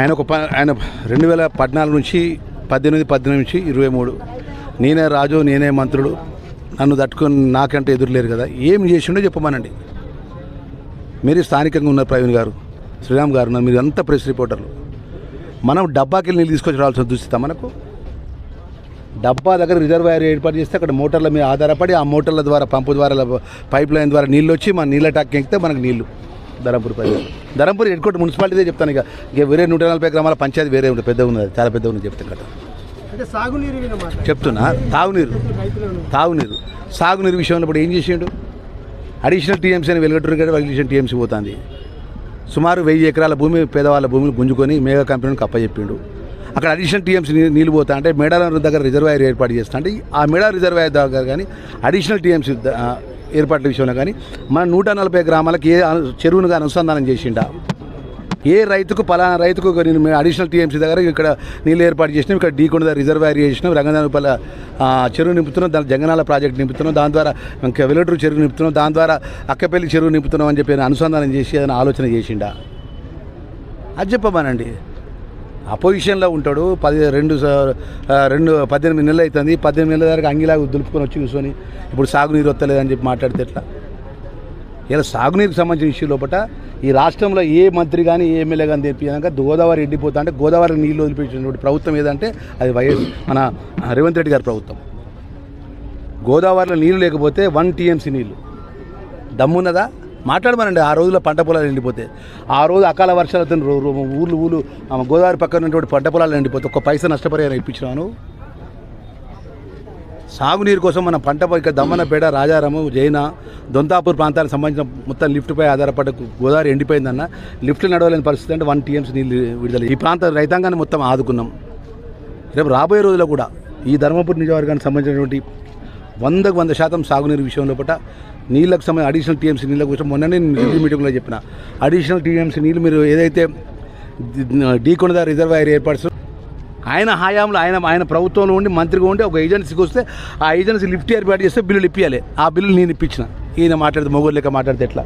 ఆయన ఒక ఆయన రెండు వేల పద్నాలుగు నుంచి పద్దెనిమిది పద్దెనిమిది నుంచి ఇరవై మూడు. నేనే రాజు నేనే మంత్రుడు నన్ను తట్టుకొని నాకంటే ఎదురులేరు కదా. ఏం చేసిండో చెప్పమనండి. మీరు స్థానికంగా ఉన్నారు ప్రవీణ్ గారు. శ్రీరామ్ గారు ఉన్నారు మీరు అంతా ప్రెస్ రిపోర్టర్లు. మనం డబ్బాకి నీళ్ళు తీసుకొచ్చి రావాల్సిన దుస్థిత మనకు? డబ్బా దగ్గర రిజర్వాయర్ ఏర్పాటు చేస్తే అక్కడ మోటార్ల మీద ఆధారపడి ఆ మోటార్ల ద్వారా పంపు ద్వారా పైప్ లైన్ ద్వారా నీళ్ళు వచ్చి మన నీళ్ళ టాక్ ఎక్కితే మనకు నీళ్ళు. ధరంపూర్ ప్రజలు ధరంపూర్ హెడ్ క్వార్టర్ మున్సిపాలిటీ చెప్తాను ఇక. ఇక వేరే నూట నలభై గ్రామాల పంచాయతీ వేరే ఉంటుంది పెద్ద ఉన్నది చాలా పెద్ద ఉంది చెప్తాను కదా. చెప్తున్నా తాగునీరు. తాగునీరు. సాగునీరు విషయంలో ఇప్పుడు ఏం చేసిండు? అడిషనల్ టీఎంసీ అని వెలుగట్టూరు కదా అడిషనల్ టీఎంసీ పోతుంది. సుమారు వెయ్యి ఎకరాల భూమి పేదవాళ్ళ భూమిని గుంజుకొని మేఘా కంపెనీకి అప్పచెప్పిండు అక్కడ అడిషనల్ టీఎంసీ నీళ్ళు పోతా అంటే మేడారం దగ్గర రిజర్వాయర్ ఏర్పాటు చేస్తా అంటే ఆ మేడా రిజర్వాయర్ దగ్గర కానీ అడిషనల్ టీఎంసీ ఏర్పాట్ల విషయంలో కానీ మన నూట నలభై గ్రామాలకు ఏ చెరువును చెరువునుగా అనుసంధానం చేసిండా? ఏ రైతుకు పలానా రైతుకు నేను అడిషనల్ టీఎంసీ దగ్గర ఇక్కడ నీళ్ళు ఏర్పాటు చేసినాం ఇక్కడ డీకొండ రిజర్వాయర్ చేసినాం రంగనాయపల్ల చెరువు నింపుతున్నాం దాని జంగనాల ప్రాజెక్ట్ నింపుతున్నాం దాని ద్వారా ఇంకా వెలటూరు చెరువు నింపుతున్నాం దాని ద్వారా అక్కపల్లి చెరువు నింపుతున్నాం అని చెప్పి అనుసంధానం చేసి ఏదైనా ఆలోచన చేసిండా? అది చెప్పమనండి. అపోజిషన్లో ఉంటాడు. పది రెండు రెండు పద్దెనిమిది నెలలు అవుతుంది పద్దెనిమిది నెలల దాకా అంగిలాగా దులుపుకొని వచ్చి కూర్చొని ఇప్పుడు సాగునీరు వస్తలేదని చెప్పి మాట్లాడితే ఎట్లా? ఇలా సాగునీరుకు సంబంధించిన ఇష్యూ లోపల ఈ రాష్ట్రంలో ఏ మంత్రి కానీ ఏ ఎమ్మెల్యే కానీ తెప్పినాక గోదావరి ఎండిపోతా అంటే గోదావరి నీళ్ళు వదిలిపించినటువంటి ప్రభుత్వం ఏదంటే అది వైఎస్ మన రేవంత్ రెడ్డి గారి ప్రభుత్వం. గోదావరిలో నీళ్ళు లేకపోతే వన్ టీఎంసీ నీళ్ళు దమ్మున్నదా? మాట్లాడమనండి ఆ రోజుల్లో పంట పొలాలు ఎండిపోతే. ఆ రోజు అకాల వర్షాలతో రో- ఊర్లు ఊళ్ళు గోదావరి పక్కన ఉన్నటువంటి పంట పొలాలు ఎండిపోతే ఒక్క పైసా నష్టపరిహారం ఇప్పించినాను. సాగునీరు కోసం మన పంట ఇక్కడ దమ్మనపేట రాజారాము జైన దొంతాపూర్ ప్రాంతాలకు సంబంధించిన మొత్తం లిఫ్ట్పై ఆధారపడ్డ గోదావరి ఎండిపోయిందన్న. లిఫ్ట్లు నడవలేని పరిస్థితి అంటే వన్ టీఎంసీ నీళ్ళు విడుదల ఈ ప్రాంత రైతాంగాన్ని మొత్తం ఆదుకున్నాం. రేపు రాబోయే రోజుల్లో కూడా ఈ ధర్మపురి నియోజకవర్గానికి సంబంధించినటువంటి వందకు వంద శాతం సాగునీరు విషయంలో పట్ట నీళ్ళకు సంబంధించి అడిషనల్ టీఎంసీ నీళ్ళ కోసం మొన్ననే నేను రివ్యూ మీటింగ్లో చెప్పిన. అడిషనల్ టీఎంసీ నీళ్ళు మీరు ఏదైతే డీకొండ రిజర్వాయర్ ఏర్పాటు ఆయన హయాంలో ఆయన ఆయన ప్రభుత్వంలో ఉండి మంత్రిగా ఉండి ఒక ఏజెన్సీకి వస్తే ఆ ఏజెన్సీ లిఫ్ట్ ఏర్పాటు చేస్తే బిల్లులు ఇప్పించాలి ఆ బిల్లులు నేను ఇప్పించిన. ఈయన మాట్లాడితే మొగోళ్ళు లెక్క మాట్లాడితే ఎట్లా?